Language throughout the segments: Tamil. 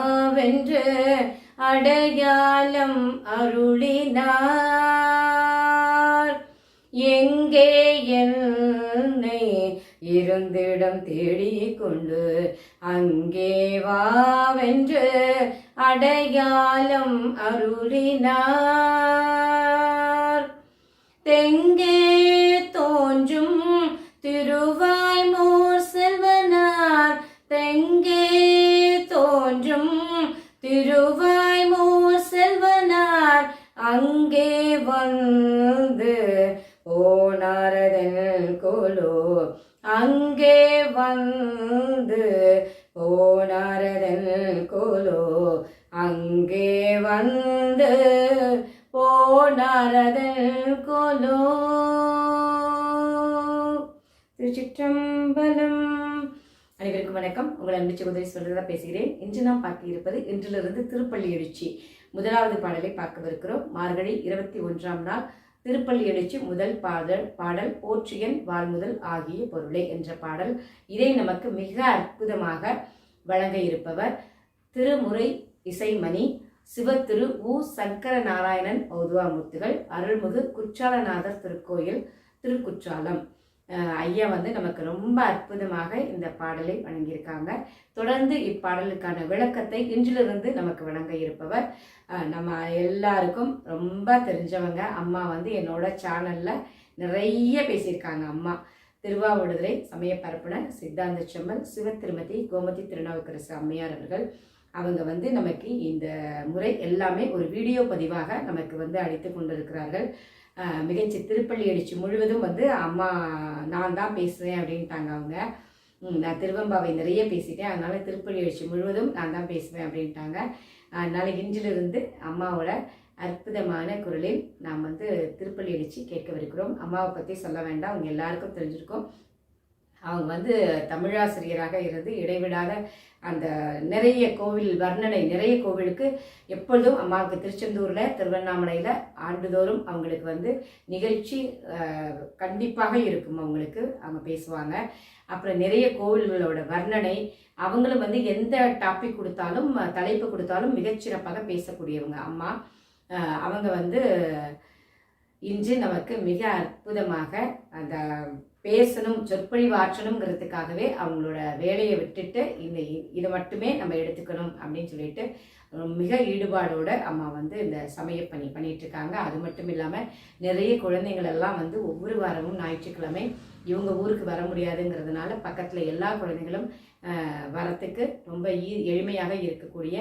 வாவென்று அடையாளம் அருளினார். எங்கே என்னை இருந்திடம் தேடிக் கொண்டு அங்கே வாவென்று அடையாளம் அருளினார். தெங்கே அங்கே வந்து போனாரதன் கோலோ அங்கே வந்து போனாரதன் கோலோ. திருச்சிற்றம்பலம். அனைவருக்கும் வணக்கம். உங்கள் அன்பு சகோதரி சொல்றதா பேசுகிறேன். இன்று நாம் பார்க்க இருப்பது இன்றிலிருந்து திருப்பள்ளி எழுச்சி முதலாவது பாடலை பார்க்கவிருக்கிறோம். மார்கழி இருபத்தி ஒன்றாம் நாள் திருப்பள்ளி எழுச்சி முதல் பாடல் பாடல் போற்றியன் வாழ்முதல் ஆகிய பொருளே என்ற பாடல். இதை நமக்கு மிக அற்புதமாக வழங்க இருப்பவர் திருமுறை இசைமணி சிவத்திரு உ. சங்கர நாராயணன் ஔதுவாமூர்த்திகள் அருள்மிகு குற்றாலநாதர் திருக்கோயில் திருக்குற்றாலம். ஐயா வந்து நமக்கு ரொம்ப அற்புதமாக இந்த பாடலை வழங்கியிருக்காங்க தொடர்ந்து இப்பாடலுக்கான விளக்கத்தை இன்றிலிருந்து நமக்கு வழங்க இருப்பவர் நம்ம எல்லாருக்கும் ரொம்ப தெரிஞ்சவங்க. அம்மா வந்து என்னோட சேனலில் நிறைய பேசியிருக்காங்க. அம்மா திருவாவடுதுறை சமய பரப்புனர் சித்தாந்த செம்மல் சிவ திருமதி கோமதி திருநாவுக்கரசு அம்மையார் அவர்கள். அவங்க வந்து நமக்கு இந்த முறை எல்லாமே ஒரு வீடியோ பதிவாக நமக்கு வந்து அளித்து கொண்டிருக்கிறார்கள். மிகச்சி திருப்பள்ளி அடிச்சு முழுவதும் வந்து அம்மா நான் தான் பேசுவேன் அப்படின்ட்டாங்க அவங்க. நான் திருவம்பாவை நிறைய பேசிட்டேன். அதனால திருப்பள்ளி அடிச்சு முழுவதும் நான் தான் பேசுவேன் அப்படின்ட்டாங்க. அதனால இன்றிலிருந்து அம்மாவோட அற்புதமான குரலில் நாம் வந்து திருப்பள்ளி எழுச்சி கேட்கவிருக்கிறோம். அம்மாவை பற்றி சொல்ல வேண்டாம். அவங்க எல்லாருக்கும் தெரிஞ்சிருக்கோம். அவங்க வந்து தமிழாசிரியராக இருந்து இடைவிடாத அந்த நிறைய கோவில் வர்ணனை நிறைய கோவிலுக்கு எப்பொழுதும் அம்மாவுக்கு திருச்செந்தூரில் திருவண்ணாமலையில் ஆண்டுதோறும் அவங்களுக்கு வந்து நிகழ்ச்சி கண்டிப்பாக இருக்கும் அவங்களுக்கு. அவங்க பேசுவாங்க. அப்புறம் நிறைய கோவில்களோட வர்ணனை அவங்களும் வந்து எந்த டாபிக் கொடுத்தாலும் தலைப்பு கொடுத்தாலும் மிகச்சிறப்பாக பேசக்கூடியவங்க அம்மா. அவங்க வந்து இன்று நமக்கு மிக அற்புதமாக அந்த பேசணும் சொற்பொழிவு ஆற்றணுங்கிறதுக்காகவே அவங்களோட வேலையை விட்டுட்டு இந்த இதை மட்டுமே நம்ம எடுத்துக்கணும் அப்படின்னு சொல்லிட்டு மிக ஈடுபாடோடு அம்மா வந்து இந்த சமயப்பணி பண்ணிட்டு இருக்காங்க. அது மட்டும் இல்லாமல் நிறைய குழந்தைங்களெல்லாம் வந்து ஒவ்வொரு வாரமும் ஞாயிற்றுக்கிழமை இவங்க ஊருக்கு வர முடியாதுங்கிறதுனால பக்கத்தில் எல்லா குழந்தைகளும் வரத்துக்கு ரொம்ப ஈ எளிமையாக இருக்கக்கூடிய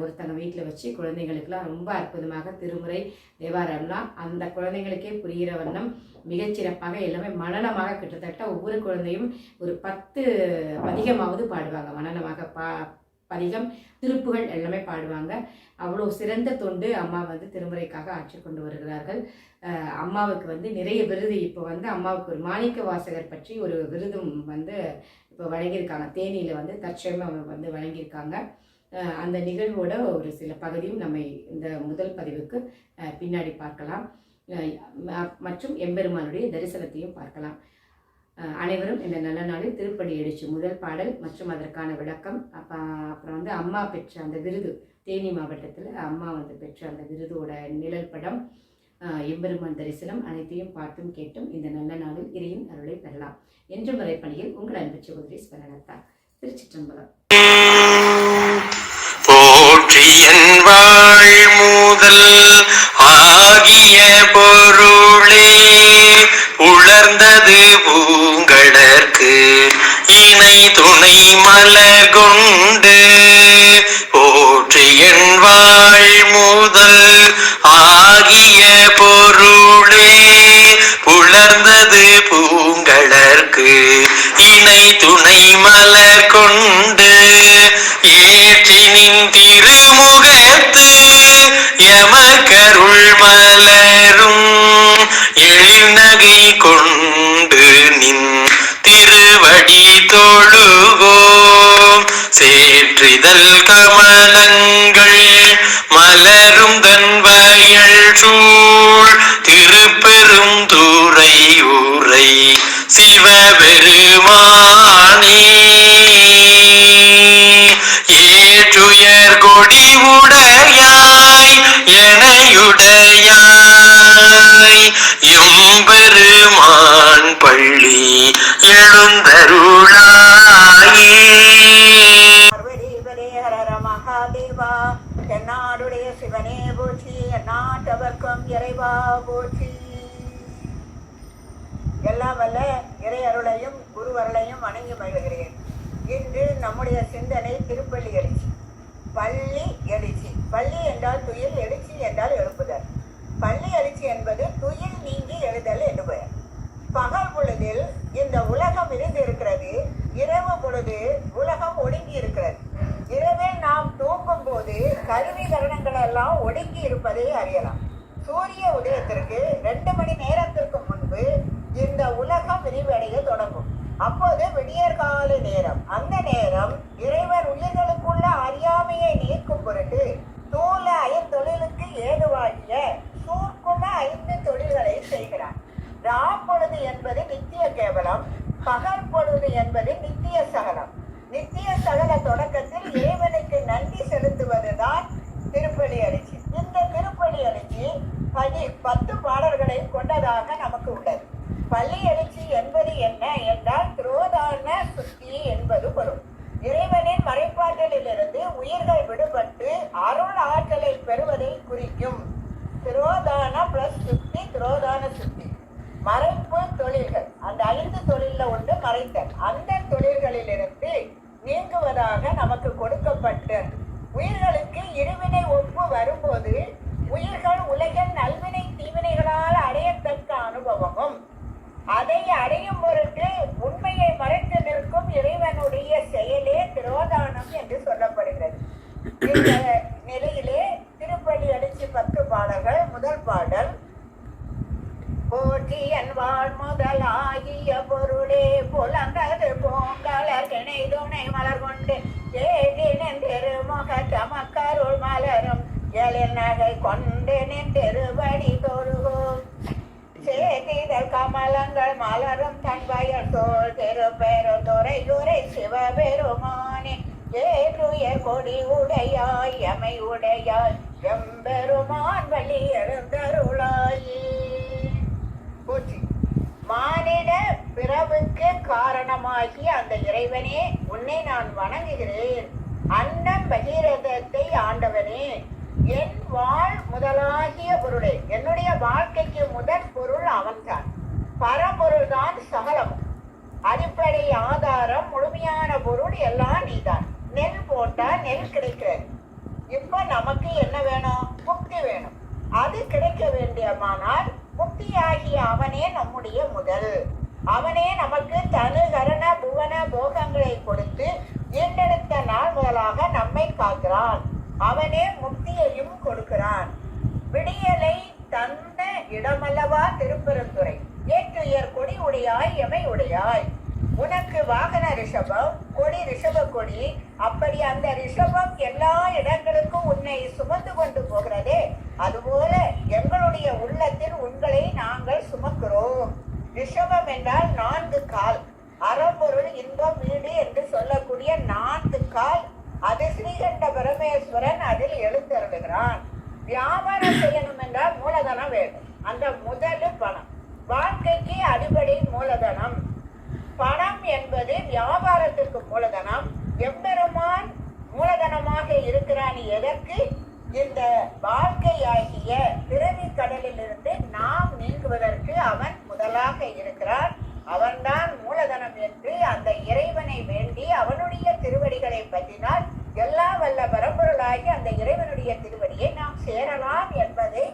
ஒருத்தங்க வீட்டில் வச்சு குழந்தைங்களுக்கெல்லாம் ரொம்ப அற்புதமாக திருமுறை தேவாரம்லாம் அந்த குழந்தைங்களுக்கே புரிகிற வண்ணம் மிகச்சிறப்பாக எல்லாமே மனநமாக கிட்டத்தட்ட ஒவ்வொரு குழந்தையும் ஒரு பத்து அதிகமாவது பாடுவாங்க. மனநமாக பா பதிகம் திருப்புகள் எல்லாமே பாடுவாங்க. அவ்வளோ சிறந்த தொண்டு அம்மா வந்து திருமுறைக்காக ஆட்சி கொண்டு வருகிறார்கள். அம்மாவுக்கு வந்து நிறைய விருது. இப்போ வந்து அம்மாவுக்கு ஒரு மாணிக்க வாசகர் பற்றி ஒரு விருதும் வந்து இப்போ வழங்கியிருக்காங்க. தேனியில் வந்து தற்சயமாக வந்து வழங்கியிருக்காங்க. அந்த நிகழ்வோட ஒரு சில பகுதியும் நம்ம இந்த முதல் பதிவுக்கு பின்னாடி பார்க்கலாம். மற்றும் எம்பெருமானுடைய தரிசனத்தையும் பார்க்கலாம். அனைவரும் இந்த நல்ல நாளில் திருப்பணி அடிச்சு முதல் பாடல் மற்றும் அதற்கான விளக்கம். அப்போ அப்புறம் வந்து அம்மா பெற்ற அந்த விருது தேனி மாவட்டத்தில் அம்மா வந்து பெற்ற அந்த விருதோட நிழல் படம் எம்பெருமான் தரிசனம் அனைத்தையும் பார்த்தும் கேட்டும் இந்த நல்ல நாளில் இறையின் அருளை பெறலாம். என்ற முறைப்பணியில் உங்கள் அன்பு சகோதரி ஸ்வரணத்தா திருச்சிற்றம்பலம். போற்றியன் வாழ் முதல் ஆகிய மலகுண்டு மலர் போற்றியன் வாழ் முதல் ஆகிய பொருளே புலர்ந்தது பூங்கடற்கு இணை துணை மலர் கொண்டு ஏற்றினின் திருமுகத்து எமக்கருள் மலரும் எழில்நகை கொண்டு நின் சேற்றிதழ் கமலங்கள் மலரும் தன்வயல் சூழ் திருப்பெரும் துறை உரை சிவபெருமானே போற்றி நாட்டவர்க்கும் இறைவா போற்றி. எல்லாம் வல்ல இறையருளையும் குருவருளையும் வணங்கி மகிழ்கிறேன். இன்று நம்முடைய சிந்தனை திருப்பள்ளி எழுச்சி. பள்ளி எழுச்சி. பள்ளி என்றால் துயில் எழுச்சி என்றால் எழுப்புதல். பள்ளி எழுச்சி என்பது துயில் நீங்கி எழுதல் என்று பெயர். ஒடுங்கி இருப்பதை அறியலாம். சூரிய உதயத்திற்கு ரெண்டு மணி நேரத்திற்கு முன்பு இந்த உலகம் விரிவடைய தொடங்கும். அப்போது விடியற்கால நேரம் நேரம். பதி பத்து பாடல்களை கொண்டதாக நமக்கு உள்ளது. பள்ளி எழுச்சி என்பது என்ன என்றால் துரோதான சுத்தி என்பது பொருள். இறைவனின் மறைப்பாட்டிலிருந்து உயிர்கள் விடுபட்டு அருள் ஆற்றலை பெறுவதை குறிக்கும். திரோதான பிளஸ் சுத்தி திரோதான சுத்தி. மறைப்பு தொழில்கள். அந்த ஐந்து தொழிலில் ஒன்று மறைத்தல். அந்த தொழில்களிலிருந்து நீங்குவதாக நமக்கு கொடுக்கப்பட்ட உயிர்களுக்கு இருவினை ஒப்பு வரும்போது உயிர்கள் உலகில் நல்வினை தீவினைகளால் அடையத்தக்க அனுபவமும் அதை அடையும் பொருட்டு உண்மையை மறைத்து நிற்கும் இறைவனுடைய செயலே திரோதானம் என்று சொல்லப்படுகிறது. இந்த நிலையிலே திருப்பள்ளி அடிச்சு பத்து பாடல்கள் முதல் பாடல் போற்றி அன்பாள் முதலாகிய பொருளே புலங்கது பூங்கலர் கிணை துணை மலர் கொண்டு ஏடி நின்றெருமுக தமக்கருள் மலரும் எழில் நகை கொண்டு நின்றெருபடி தொழுகும். சேதிதழ் கமலங்கள் மலரும் தன் பயர் தோல் திருப்பெரு துறை துறை சிவபெருமானே. ஏற்றுய கொடி உடையாய் எமை உடையாய் எம்பெருமான் வழி எழுந்தருளாய். மானிட பிறவுக்கு காரணமாகி அந்த இறைவனே உன்னை நான் வணங்குகிறேன். அன்னம் பகீரதத்தை ஆண்டவனே. என் வாழ் முதலாகிய பொருளே. என்னுடைய வாழ்க்கைக்கு முதற் பொருள் அவன்தான். பரம்பொருள் தான் சகலம் அடிப்படை ஆதாரம் முழுமையான பொருள் எல்லாம் நீதான். நெல் போட்டா நெல் கிடைக்கிறது. இப்ப நமக்கு என்ன வேணும்? முக்தி வேணும். அது கிடைக்க வேண்டியமானால் முக்தியாகிய அவனே நம்முடைய முதல். அவனே நமக்கு தனு கரண புவன போகங்களை கொடுத்து ஈண்டெடுத்த நாள் முதலாக நம்மை காக்கிறான். அவனே முக்தியையும் கொடுக்கிறான். விடியலை தந்த இடமல்லவா திருப்பெருந்துறை ஏற்றுயர் கொடி உடையாய் எமை உடையாய். உனக்கு வாகன ரிஷபம் கொடி ரிஷப கொடி. அப்படி அந்த ரிஷபம் எல்லா இடங்களுக்கும் உன்னை சுமந்து கொண்டு போகிறதே. அதுபோல எங்களுடைய உள்ளத்தில் உங்களை நாங்கள் சுமக்கிறோம். ரிஷபம் என்றால் நான்கு கால். அறம்பொருள் இன்பம் வீடு என்று சொல்லக்கூடிய நான்கு கால் அது ஸ்ரீகண்ட பரமேஸ்வரன் அதில் எழுந்தருளுகிறான் வியாபாரம் செய்யணும் என்றால் மூலதனம் வேண்டும். அந்த முதல் பணம். வாழ்க்கைக்கு அடிப்படை மூலதனம். பணம் என்பது வியாபாரத்திற்கு மூலதனம். எம்பெருமான் மூலதனமாக இருக்கிறான் எதற்கு? இந்த வாழ்க்கையாகிய பிறவி கடலிலிருந்து நாம் நீங்குவதற்கு அவன் முதலாக இருக்கிறான். அவன்தான் மூலதனம் என்று அந்த இறைவனை வேண்டி அவனுடைய திருவடிகளை பற்றினால் எல்லா வல்ல பரம்பொருளாகி அந்த இறைவனுடைய திருவடியை நாம் சேரலாம் என்பதை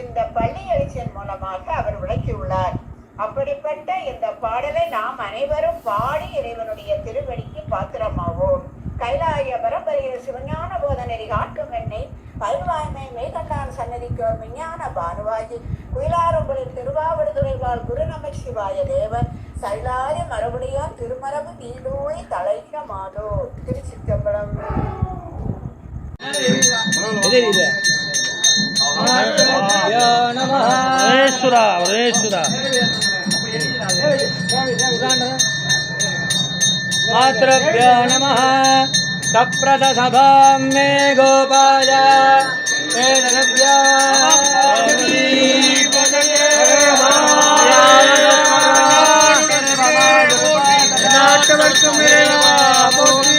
இந்த பள்ளி எழுச்சியின் மூலமாக அவர் விளக்கியுள்ளார். அப்படிப்பட்ட இந்த பாடலை நாம் அனைவரும் பாடி இறைவனுடைய திருவடிக்கு பாத்திரமாவோம். கைலாய பரம்பரையில் சிவஞான போதனரி காட்டும் எண்ணெய் பல்வாய்மை மேகத்தான் சன்னதிக்கு விஞ்ஞான பானுவாகி குயிலாரம்பலின் திருவாவடுதுறைவாள் குரு நம சிவாய தேவன் சைலாய மறுபடியும் திருமரபு தீடூய் தலைக்க மாதோ திருச்சிற்றம்பலம் ஒரேஸ்வரா ஒரேஸ்வரா मातृभ्यो नमः सप्रदसभां मे गोपाय वेदनभ्यो சவர்க்கும் இறைவா போற்றி.